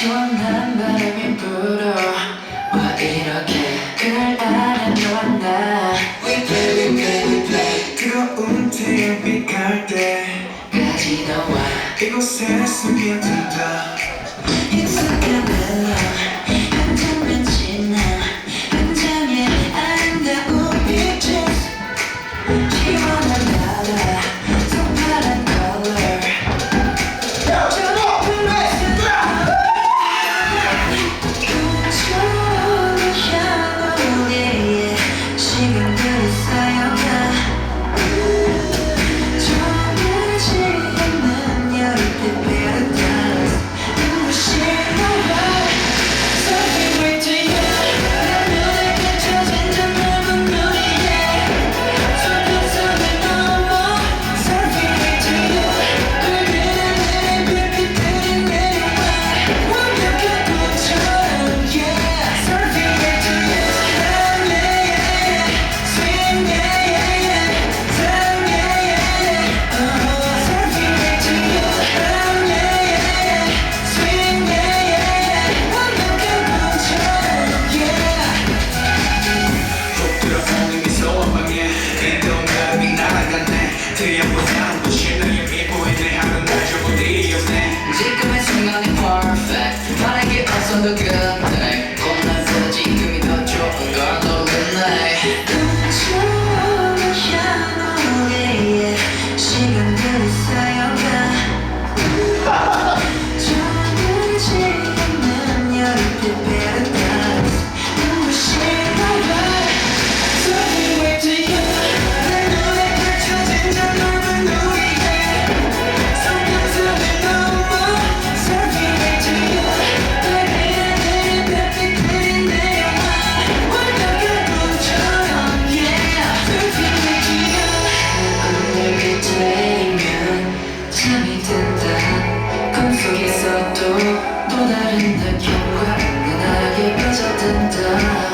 시원한 바람이 불어와 이렇게 그날 따라 너와 나 We play we play we play. 뜨거운 태양빛 갈때까지 너와 이곳에 숨겨둔다. dun.